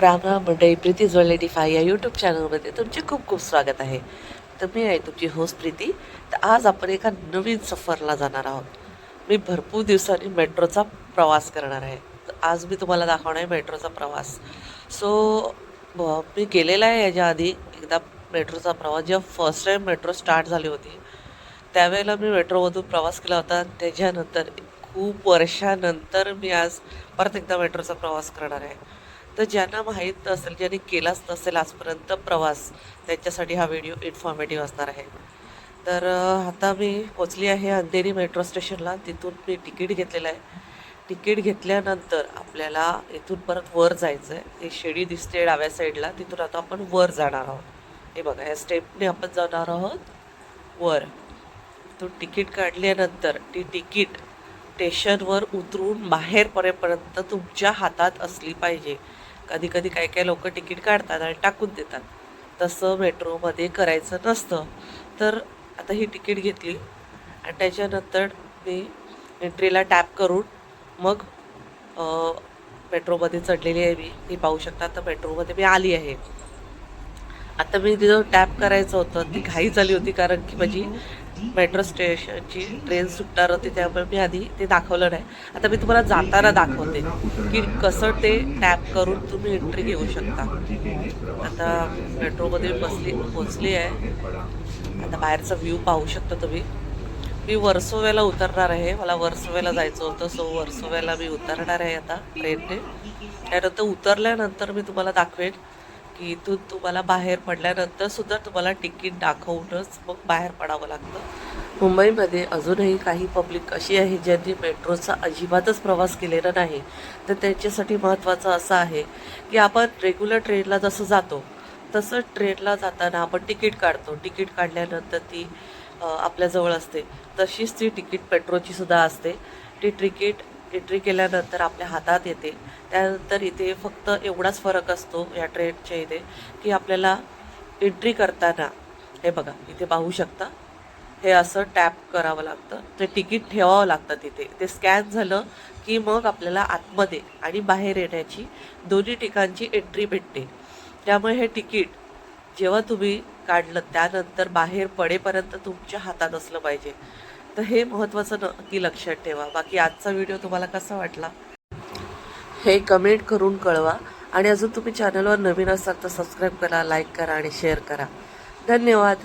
राम राम मंडळी Preeti jewellery five या YouTube चॅनलमध्ये तुमचे खूप खूप स्वागत आहे. तर मी आहे तुमची होस्ट प्रीती. तर आज आपण एका नवीन सफरला जाणार आहोत. मी भरपूर दिवसांनी मेट्रोचा प्रवास करणार आहे. तर आज मी तुम्हाला दाखवणार आहे मेट्रोचा प्रवास. सो मी गेलेला आहे याच्या आधी. एकदा मेट्रोचा प्रवास जेव्हा फर्स्ट टाईम मेट्रो स्टार्ट झाली होती त्यावेळेला मी मेट्रोमधून प्रवास केला होता. त्याच्यानंतर खूप वर्षानंतर मी आज परत एकदा मेट्रोचा प्रवास करणार आहे. तर ज्यांना माहीत नसेल ज्यांनी केलाच नसेल आजपर्यंत प्रवास त्यांच्यासाठी हा व्हिडिओ इन्फॉर्मेटिव्ह असणार आहे. तर आता मी पोचली आहे अंधेरी मेट्रो स्टेशनला. तिथून मी तिकीट घेतलेलं आहे. तिकीट घेतल्यानंतर आपल्याला इथून परत वर जायचं आहे हे शेडी दिसते डाव्या साईडला. तिथून आता आपण वर जाणार आहोत. हे बघा या स्टेपने आपण जाणार आहोत वर. तो तिकीट काढल्यानंतर ती तिकीट स्टेशनवर उतरून बाहेर पडेपर्यंत तुमच्या हातात असली पाहिजे. कधी कधी काही काही लोक तिकीट काढतात आणि टाकून देतात. तसं मेट्रोमध्ये करायचं नसतं. तर आता ही तिकीट घेतली आणि त्याच्यानंतर मी एंट्रीला टॅप करून मग मेट्रोमध्ये चढलेली आहे मी. ही पाहू शकता तर मेट्रोमध्ये मी आली आहे. आता मी तिथं टॅप करायचं होतं. ती घाई झाली होती कारण की माझी मेट्रो स्टेशनची ट्रेन सुटणार होती त्यामुळे मी आधी ते दाखवलं नाही. आता मी तुम्हाला जाताना दाखवते की कसं ते टॅप करून तुम्ही एंट्री घेऊ शकता. आता मेट्रोमध्ये मी बसली पोचली आहे. आता बाहेरचा व्ह्यू पाहू शकता तुम्ही. मी वर्सोव्याला उतरणार आहे. मला वर्सोव्याला जायचं होतं सो वर्सोव्याला मी उतरणार आहे आता ट्रेनने. त्यानंतर उतरल्यानंतर मी तुम्हाला दाखवेन की इथून तुम्हाला बाहेर पडल्यानंतर सुद्धा तुम्हाला तिकीट दाखवूनच मग बाहेर पडावं लागतं. मुंबईमध्ये अजूनही काही पब्लिक अशी आहे ज्यांनी मेट्रोचा अजिबातच प्रवास केलेला नाही. तर त्यांच्यासाठी महत्त्वाचं असं आहे की आपण रेग्युलर ट्रेनला जसं जातो तसं ट्रेनला जाताना आपण तिकीट काढतो. तिकीट काढल्यानंतर ती आपल्याजवळ असते. तशीच ती तिकीट पेट्रोलची सुद्धा असते. ती तिकीट एंट्री केल्यानंतर आपल्या हातात येते. त्यानंतर इथे फक्त एवढाच फरक असतो या ट्रेनच्या इथे की आपल्याला एंट्री करताना हे बघा इथे पाहू शकता हे असं टॅप करावं लागतं. ते तिकीट ठेवावं लागतं तिथे. ते स्कॅन झालं की मग आपल्याला आतमध्ये आणि बाहेर येण्याची दोन्ही ठिकाणची एंट्री भेटते. त्यामुळे हे तिकीट जेव्हा तुम्ही काढलं त्यानंतर बाहेर पडेपर्यंत तुमच्या हातात असलं पाहिजे. तर हे महत्त्वाचं नक्की लक्षात ठेवा. बाकी आजचा व्हिडिओ तुम्हाला कसा वाटला? हे कमेंट करून कळवा. आणि अजून तुम्ही चॅनलवर नवीन असाल तर सबस्क्राईब करा लाईक करा आणि शेअर करा. धन्यवाद.